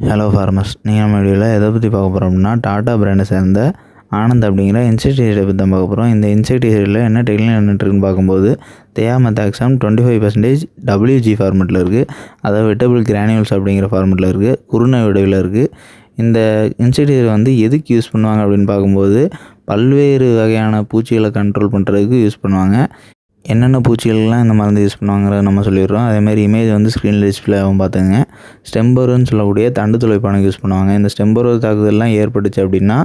Hello farmers நீங்கள் நம்ம வீடியோவில் எதை பற்றி பார்க்க போகிறோம் அப்படின்னா டாடா பிராண்டை சேர்ந்த ஆனந்த் அப்படிங்கிற இன்செக்டிசைடை பற்றி தான் பார்க்க போகிறோம் இந்த இன்செக்டிசைடில் என்ன டெக்னிக் என்னட்டுருக்குன்னு பார்க்கும்போது thiamethoxam twenty five percentage WG ஃபார்மெட்டில் இருக்குது அதாவது வெட்டபிள் கிரானியூல்ஸ் அப்படிங்கிற ஃபார்மெட்டில் இருக்குது குருணை விடைவில் இருக்குது இந்த இன்செக்டிசைடை வந்து எதுக்கு யூஸ் பண்ணுவாங்க அப்படின்னு பார்க்கும்போது பல்வேறு வகையான பூச்சிகளை கண்ட்ரோல் பண்ணுறதுக்கு யூஸ் பண்ணுவாங்க. என்னென்ன பூச்சிகள்லாம் இந்த மருந்து யூஸ் பண்ணுவாங்கிறத நம்ம சொல்லிடுறோம். அதேமாதிரி இமேஜ் வந்து ஸ்க்ரீனில் டிஸ்பிளே ஆகும் பார்த்துங்க ஸ்டெம்பருன்னு சொல்லக்கூடிய தண்டு துளைப்பானுக்கு யூஸ் பண்ணுவாங்க. இந்த ஸ்டெம்பர் தாக்குதல்லாம் ஏற்பட்டுச்சு அப்படின்னா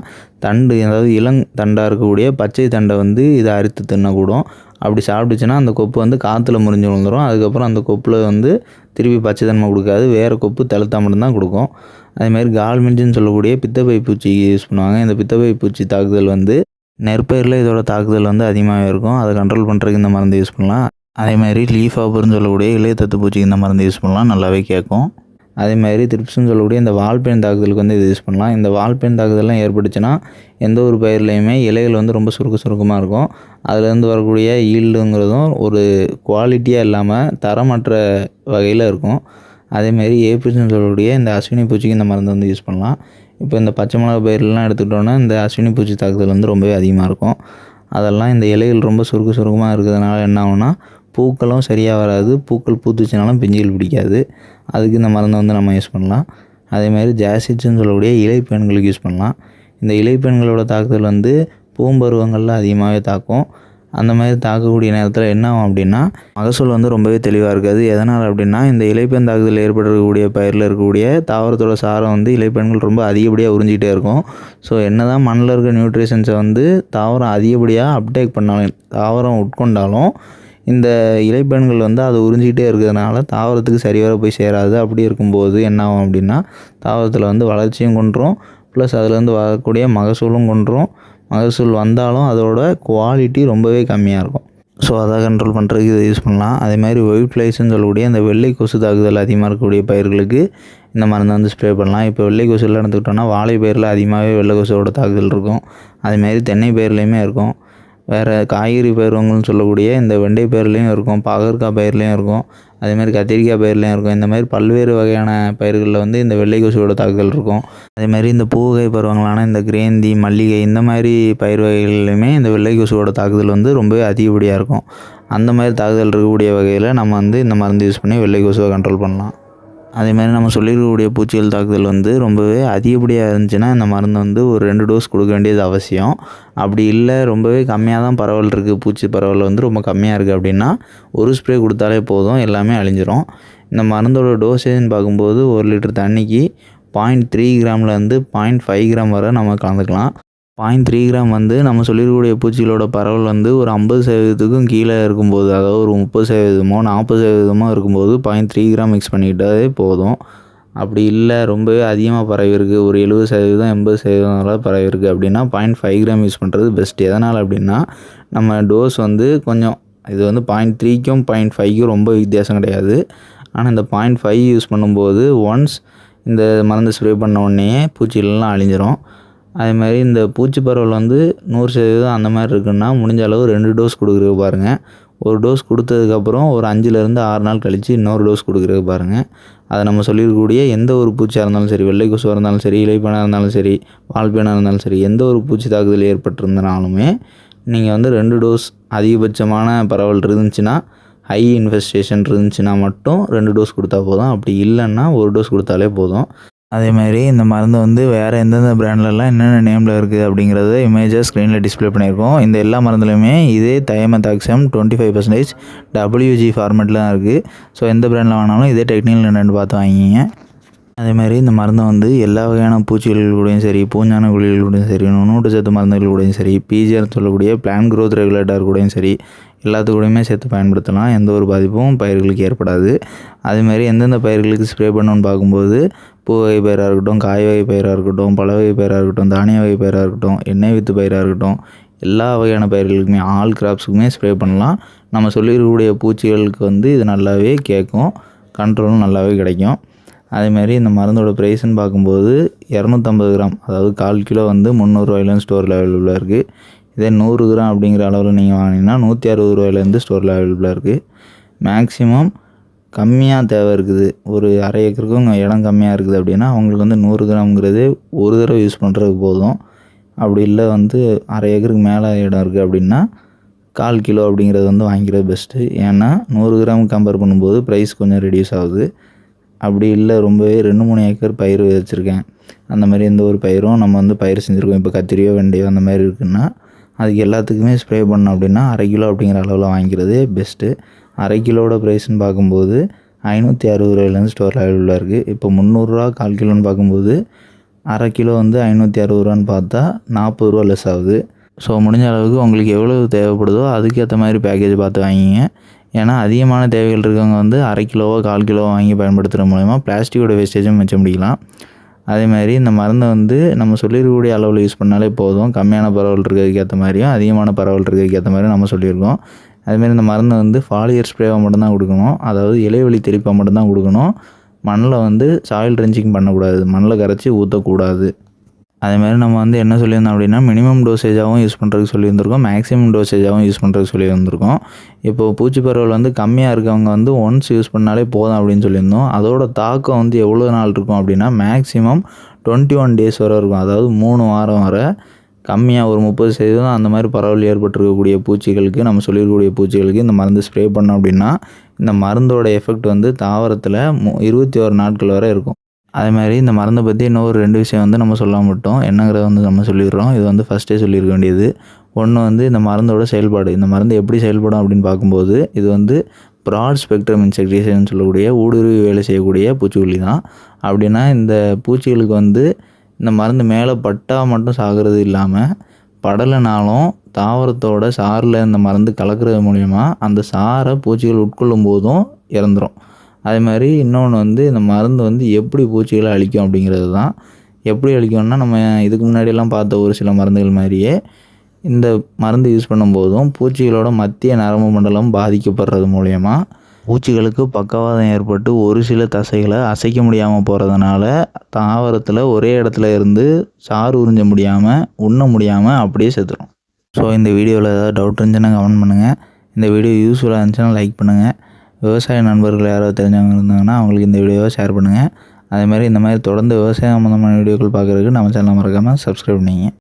தண்டு அதாவது இளங் தண்டாக இருக்கக்கூடிய பச்சை தண்டை வந்து இதை அரித்து தின்னக்கூடும். அப்படி சாப்பிட்டுச்சுன்னா அந்த கொப்பு வந்து காற்றுல முறிஞ்சு விழுந்துடும் அதுக்கப்புறம் அந்த கொப்பில் வந்து திருப்பி பச்சை தன்மை கொடுக்காது. வேறு கொப்பு தெளுத்தா மட்டும்தான் கொடுக்கும். அதேமாதிரி கால்மிஞ்சுன்னு சொல்லக்கூடிய பித்தப்பை பூச்சி யூஸ் பண்ணுவாங்க. இந்த பித்தப்பை பூச்சி தாக்குதல் வந்து நெற்பயிரில் இதோட தாக்குதல் வந்து அதிகமாகவே இருக்கும். அதை கண்ட்ரோல் பண்ணுறதுக்கு இந்த மருந்து யூஸ் பண்ணலாம். அதேமாதிரி லீஃப் ஆப்பர்னு சொல்லக்கூடிய இளைய தத்து பூச்சிக்கு இந்த மருந்து யூஸ் பண்ணலாம். நல்லாவே கேட்கும். அதே மாதிரி திருப்ஸ்னு சொல்லக்கூடிய இந்த வால்பேன் தாக்குதலுக்கு வந்து இது யூஸ் பண்ணலாம். இந்த வால்பேன் தாக்குதல்லாம் ஏற்பட்டுச்சுன்னா எந்த ஒரு பயிர்லையுமே இலைகள் வந்து ரொம்ப சுருக்க சுருக்கமாக இருக்கும். அதுலேருந்து வரக்கூடிய ஈல்டுங்கிறதும் ஒரு குவாலிட்டியாக இல்லாமல் தரமற்ற வகையில் இருக்கும். அதேமாரி ஏபிள்ஸ்னு சொல்லக்கூடிய இந்த அஸ்வினி பூச்சிக்கு இந்த மருந்து வந்து யூஸ் பண்ணலாம். இப்போ இந்த பச்சை மிளகா பயிரெலாம் எடுத்துக்கிட்டோன்னா இந்த அஸ்வினி பூச்சி தாக்குதல் வந்து ரொம்பவே அதிகமாக இருக்கும். அதெல்லாம் இந்த இலைகள் ரொம்ப சுருக்க சுருக்கமாக இருக்கிறதுனால என்ன ஆகும்னா பூக்களும் சரியாக வராது. பூக்கள் பூத்துச்சுனாலும் பிஞ்சுகள் பிடிக்காது. அதுக்கு இந்த மருந்தை வந்து நம்ம யூஸ் பண்ணலாம். அதேமாதிரி ஜாசிட்ஸ்ன்னு சொல்லக்கூடிய இலைப்பெண்களுக்கு யூஸ் பண்ணலாம். இந்த இலைப்பெண்களோட தாக்குதல் வந்து பூம்பருவங்களில் அதிகமாகவே தாக்கும். அந்த மாதிரி தாக்கக்கூடிய நேரத்தில் என்ன ஆகும் அப்படின்னா மகசூல் வந்து ரொம்பவே தெளிவாக இருக்காது. எதனால் அப்படின்னா இந்த இலைப்பெண் தாக்குதல் ஏற்படக்கூடிய பயிரில் இருக்கக்கூடிய தாவரத்தோட சாரம் வந்து இலைப்பெண்கள் ரொம்ப அதிகப்படியாக உறிஞ்சிக்கிட்டே இருக்கும். ஸோ என்ன தான் மண்ணில் இருக்க நியூட்ரிஷன்ஸை வந்து தாவரம் அதிகப்படியாக அப்டேக் பண்ணாலும் தாவரம் உட்கொண்டாலும் இந்த இலைப்பெண்கள் வந்து அதை உறிஞ்சிக்கிட்டே இருக்கிறதுனால தாவரத்துக்கு சரிவர போய் சேராது. அப்படி இருக்கும்போது என்ன ஆகும் அப்படின்னா தாவரத்தில் வந்து வளர்ச்சியும் கொண்டுரும் ப்ளஸ் அதுலேருந்து வரக்கூடிய மகசூலும் கொண்டுரும் மகசூல் வந்தாலும் அதோட குவாலிட்டி ரொம்பவே கம்மியாக இருக்கும். ஸோ அதை கண்ட்ரோல் பண்ணுறதுக்கு இதை யூஸ் பண்ணலாம். அதே மாதிரி ஒயிட் ஃப்ளைஸ்ன்னு சொல்லக்கூடிய இந்த வெள்ளை கொசு தாக்குதல் அதிகமாக இருக்கக்கூடிய பயிர்களுக்கு இந்த மருந்தை வந்து ஸ்ப்ரே பண்ணலாம். இப்போ வெள்ளை கொசுலாம் எடுத்துக்கிட்டோம்னா வாழை பயிரில் அதிகமாகவே வெள்ளை கொசுவோட தாக்குதல் இருக்கும். அதேமாதிரி தென்னை பயிர்லேயுமே இருக்கும். வேறு காய்கறி பயிர்வங்கள்னு சொல்லக்கூடிய இந்த வெண்டை பயிர்லேயும் இருக்கும் பாகற்காய் பயிர்லேயும் இருக்கும் அதேமாதிரி கத்திரிக்காய் பயிர்லேயும் இருக்கும். இந்த மாதிரி பல்வேறு வகையான பயிர்களில் வந்து இந்த வெள்ளை கொசுவோட தாக்குதல் இருக்கும். அதேமாதிரி இந்த பூவகை பருவங்களான இந்த கிரேந்தி மல்லிகை இந்த மாதிரி பயிர் வகைகள்லையுமே இந்த வெள்ளை கொசுவோட தாக்குதல் வந்து ரொம்பவே அதிகப்படியாக இருக்கும். அந்த மாதிரி தாக்குதல் இருக்கக்கூடிய வகையில் நம்ம வந்து இந்த மருந்து யூஸ் பண்ணி வெள்ளை கொசுவை கண்ட்ரோல் பண்ணலாம். அதேமாதிரி நம்ம சொல்லியிருக்கக்கூடிய பூச்சிகள் தாக்குதல் வந்து ரொம்பவே அதிகப்படியாக இருந்துச்சுன்னா இந்த மருந்து வந்து ஒரு ரெண்டு டோஸ் கொடுக்க வேண்டியது அவசியம். அப்படி இல்லை ரொம்பவே கம்மியாக தான் பரவல் இருக்குது பூச்சி பரவல் வந்து ரொம்ப கம்மியாக இருக்குது அப்படின்னா ஒரு ஸ்ப்ரே கொடுத்தாலே போதும் எல்லாமே அழிஞ்சிரும். இந்த மருந்தோட டோசேஜ்னு பார்க்கும்போது ஒரு லிட்டர் தண்ணிக்கு பாயிண்ட் த்ரீ கிராம்லேருந்து பாயிண்ட் ஃபைவ் கிராம் வரை நம்ம கலந்துக்கலாம். பாயிண்ட் த்ரீ கிராம் வந்து நம்ம சொல்லியிருக்கக்கூடிய பூச்சிகளோட பரவல் வந்து ஒரு ஐம்பது சதவீதத்துக்கும் கீழே இருக்கும்போது அதாவது ஒரு முப்பது சதவீதமோ நாற்பது சதவீதமோ இருக்கும்போது பாயிண்ட் த்ரீ கிராம் மிக்ஸ் பண்ணிக்கிட்டாலே போதும். அப்படி இல்லை ரொம்பவே அதிகமாக பரவி இருக்குது ஒரு எழுபது சதவீதம் எண்பது சதவீதம் நல்லா பரவி இருக்குது அப்படின்னா பாயிண்ட் ஃபைவ் கிராம் யூஸ் பண்ணுறது பெஸ்ட் எதனால் அப்படின்னா நம்ம டோஸ் வந்து கொஞ்சம் இது வந்து பாயிண்ட் த்ரீக்கும் பாயிண்ட் ஃபைவ்க்கும் ரொம்ப வித்தியாசம் கிடையாது. ஆனால் இந்த பாயிண்ட் ஃபைவ் யூஸ் பண்ணும்போது ஒன்ஸ் இந்த மருந்து ஸ்ப்ரே பண்ண உடனே பூச்சிகள்லாம் அழிஞ்சிரும். அதே மாதிரி இந்த பூச்சி பரவல் வந்து நூறு சதவீதம் அந்த மாதிரி இருக்குன்னா முடிஞ்ச அளவு ரெண்டு டோஸ் கொடுக்குறது பாருங்கள் ஒரு டோஸ் கொடுத்ததுக்கப்புறம் ஒரு அஞ்சுலேருந்து ஆறு நாள் கழித்து இன்னொரு டோஸ் கொடுக்குறது பாருங்கள் அதை நம்ம சொல்லியிருக்கக்கூடிய எந்த ஒரு பூச்சியாக இருந்தாலும் சரி வெள்ளை கொசுவாக இருந்தாலும் சரி இலைப்பேனாக இருந்தாலும் சரி வால்பேனாக இருந்தாலும் சரி எந்த ஒரு பூச்சி தாக்குதல் ஏற்பட்டிருந்தனாலுமே நீங்கள் வந்து ரெண்டு டோஸ் அதிகபட்சமான பரவல் இருந்துச்சுன்னா ஹை இன்வெஸ்டேஷன் இருந்துச்சுன்னா மட்டும் ரெண்டு டோஸ் கொடுத்தா போதும். அப்படி இல்லைன்னா ஒரு டோஸ் கொடுத்தாலே போதும். அதே மாதிரி இந்த மருந்து வந்து வேறு எந்தெந்த பிராண்ட்லலாம் என்னென்ன நேமில் இருக்குது அப்படிங்கிறத இமேஜாக ஸ்க்ரீனில் டிஸ்பிளே பண்ணியிருக்கோம். இந்த எல்லா மருந்துலையுமே இதே thiamethoxam twenty five percentage WG ஃபார்மேட்டில் தான் இருக்குது ஸோ எந்த பிராண்டில் வாங்கினாலும் இதே டெக்னிக்கல் என்னென்னு பார்த்து வாங்கிங்க அதே மாதிரி இந்த மருந்தை வந்து எல்லா வகையான பூச்சிகள் கூடயும் சரி பூஞ்சான குழிகள் கூடயும் சரி நுண்ணூட்டச்சத்து மருந்துகள் கூடயும் சரி பிஜிஆர் சொல்லக்கூடிய பிளான் க்ரோத் ரெகுலேட்டர் கூடயும் சரி எல்லாத்து கூடயுமே சேர்த்து பயன்படுத்தலாம். எந்த ஒரு பாதிப்பும் பயிர்களுக்கு ஏற்படாது. அதேமாதிரி எந்தெந்த பயிர்களுக்கு ஸ்ப்ரே பண்ணணும்னு பார்க்கும்போது பூ வகை பயிராக இருக்கட்டும் காய் வகை பயிராக இருக்கட்டும் பழ வகை பயிராக இருக்கட்டும் தானிய வகை பயிராக இருக்கட்டும் எண்ணெய் வித்து பயிராக இருக்கட்டும் எல்லா வகையான பயிர்களுக்குமே ஆல் கிராப்ஸுக்குமே ஸ்ப்ரே பண்ணலாம். நம்ம சொல்லியிருக்கக்கூடிய பூச்சிகளுக்கு வந்து இது நல்லாவே கேட்கும் கண்ட்ரோலும் நல்லாவே கிடைக்கும். அதேமாரி இந்த மருந்தோட ப்ரைஸ்ன்னு பார்க்கும்போது இரநூத்தம்பது கிராம் அதாவது கால் கிலோ வந்து முந்நூறுரூவாயிலும் ஸ்டோரில் அவைலபிளாக இருக்குது இதே நூறு கிராம் அப்படிங்கிற அளவில் நீங்கள் வாங்கினீங்கன்னா நூற்றி அறுபது ரூபாயிலேருந்து ஸ்டோரில் அவைலபிளாக இருக்குது மேக்ஸிமம் கம்மியாக தேவை இருக்குது. ஒரு அரை ஏக்கருக்கும் இடம் கம்மியாக இருக்குது அப்படின்னா அவங்களுக்கு வந்து நூறு கிராம்ங்கிறது ஒரு தடவை யூஸ் பண்ணுறதுக்கு போதும். அப்படி இல்லை வந்து அரை ஏக்கருக்கு மேலே இடம் இருக்குது அப்படின்னா கால் கிலோ அப்படிங்கிறது வந்து வாங்கிக்கிறது பெஸ்ட்டு ஏன்னா நூறு கிராம் கம்பேர் பண்ணும்போது ப்ரைஸ் கொஞ்சம் ரெடியூஸ் ஆகுது. அப்படி இல்லை ரொம்பவே ரெண்டு மூணு ஏக்கர் பயிர் வச்சுருக்கேன். அந்த மாதிரி எந்த ஒரு பயிரும் நம்ம வந்து பயிர் செஞ்சுருக்கோம். இப்போ கத்திரியோ வெண்டையோ அந்த மாதிரி இருக்குன்னா அதுக்கு எல்லாத்துக்குமே ஸ்ப்ரே பண்ணோம் அப்படின்னா அரை கிலோ அப்படிங்கிற அளவில் வாங்கிக்கிறது பெஸ்ட்டு அரை கிலோட ப்ரைஸ்னு பார்க்கும்போது ஐநூற்றி அறுபது ரூபாயிலேருந்து ஸ்டோர் அவைலபிளாக இருக்குது இப்போ முந்நூறுரூவா கால் கிலோன்னு பார்க்கும்போது அரை கிலோ வந்து ஐநூற்றி அறுபது ரூபான்னு பார்த்தா நாற்பது ரூபா லெஸ் ஆகுது. ஸோ முடிஞ்ச அளவுக்கு உங்களுக்கு எவ்வளவு தேவைப்படுதோ அதுக்கேற்ற மாதிரி பேக்கேஜ் பார்த்து வாங்கிங்க. ஏன்னா அதிகமான தேவைகள் இருக்கவங்க வந்து அரை கிலோவோ கால் கிலோவோ வாங்கி பயன்படுத்துகிற மூலயமா பிளாஸ்டிக்கோட வேஸ்டேஜும் மிச்சம் முடிக்கலாம் அதே மாதிரி இந்த மருந்தை வந்து நம்ம சொல்லியிருக்கக்கூடிய அளவில் யூஸ் பண்ணாலே போதும். கம்மியான பரவல் இருக்கிறதுக்கு ஏற்ற மாதிரியும் அதிகமான பரவல் இருக்கிறதுக்கு ஏற்ற மாதிரியும் நம்ம சொல்லியிருக்கோம். அதுமாரி இந்த மருந்தை வந்து ஃபாலியர் ஸ்ப்ரேவாக மட்டும்தான் கொடுக்கணும். அதாவது இலைவெளி தெளிப்பாக மட்டும்தான் கொடுக்கணும். மண்ணில் வந்து சாயில் ட்ரென்ச்சிங் பண்ணக்கூடாது. மண்ணில் கரைச்சி ஊற்றக்கூடாது அதேமாதிரி நம்ம வந்து என்ன சொல்லியிருந்தோம் அப்படின்னா மினிமம் டோசேஜாகவும் யூஸ் பண்ணுறதுக்கு சொல்லியிருந்திருக்கோம். மேக்ஸிமம் டோசேஜாகவும் யூஸ் பண்ணுறதுக்கு சொல்லியிருந்திருக்கோம். இப்போது பூச்சி பரவல் வந்து கம்மியாக இருக்கவங்க வந்து ஒன்ஸ் யூஸ் பண்ணாலே போதும் அப்படின்னு சொல்லியிருந்தோம். அதோட தாக்கம் வந்து எவ்வளோ நாள் இருக்கும் அப்படின்னா மேக்ஸிமம் டுவெண்ட்டி ஒன் டேஸ் வரை இருக்கும். அதாவது மூணு வாரம் வரை. கம்மியாக ஒரு முப்பது சதவீதம் அந்த மாதிரி பரவல் ஏற்பட்டிருக்கக்கூடிய பூச்சிகளுக்கு நம்ம சொல்லியிருக்கக்கூடிய பூச்சிகளுக்கு இந்த மருந்து ஸ்ப்ரே பண்ணோம் அப்படின்னா இந்த மருந்தோட எஃபெக்ட் வந்து தாவரத்தில் மு இருபத்தி ஒரு நாட்கள் வரை இருக்கும். அதே மாதிரி இந்த மருந்தை பற்றி இன்னும் ஒரு ரெண்டு விஷயம் வந்து நம்ம சொல்ல மாட்டோம் என்னங்கிறத வந்து நம்ம சொல்லிடுறோம். இது வந்து ஃபஸ்ட்டே சொல்லியிருக்க வேண்டியது. ஒன்று வந்து இந்த மருந்தோட செயல்பாடு. இந்த மருந்து எப்படி செயல்படும் அப்படின்னு பார்க்கும்போது இது வந்து ப்ராட் ஸ்பெக்ட்ரம் இன்செக்டிசைட்னு சொல்லக்கூடிய ஊடுருவி வேலை செய்யக்கூடிய பூச்சிக்கொல்லி தான். அப்படின்னா இந்த பூச்சிகளுக்கு வந்து இந்த மருந்து மேலே பட்டால் மட்டும் சாகிறது இல்லாமல் படலைனாலும் தாவரத்தோட சாரில் இந்த மருந்து கலக்கிறது மூலிமா அந்த சாரை பூச்சிகள் உட்கொள்ளும் போதும் இறந்துரும். அதே மாதிரி இன்னொன்று வந்து இந்த மருந்து வந்து எப்படி பூச்சிகளை அழிக்கும் அப்படிங்கிறது தான். எப்படி அழிக்கும்னா நம்ம இதுக்கு முன்னாடியெல்லாம் பார்த்த ஒரு சில மருந்துகள் மாதிரியே இந்த மருந்து யூஸ் பண்ணும்போதும் பூச்சிகளோட மத்திய நரம்பு மண்டலம் பாதிக்கப்படுறது மூலயமா பூச்சிகளுக்கு பக்கவாதம் ஏற்பட்டு ஒரு சில தசைகளை அசைக்க முடியாமல் போகிறதுனால தாவரத்தில் ஒரே இடத்துல இருந்து சாறு உறிஞ்ச முடியாமல் உண்ண முடியாமல் அப்படியே செத்துடும் ஸோ இந்த வீடியோவில் ஏதாவது டவுட் இருந்துச்சுன்னா கமெண்ட் பண்ணுங்கள் இந்த வீடியோ யூஸ்ஃபுல்லாக இருந்துச்சுன்னா லைக் பண்ணுங்கள் விவசாய நண்பர்கள் யாராவது தெரிஞ்சவங்க இருந்தாங்கன்னா அவங்களுக்கு இந்த வீடியோவை ஷேர் பண்ணுங்கள் அதேமாதிரி இந்த மாதிரி தொடர்ந்து விவசாயம் சம்மந்தமான வீடியோக்கள் பார்க்குறதுக்கு நம்ம சேனலை மறக்காமல் சப்ஸ்கிரைப் பண்ணிங்க.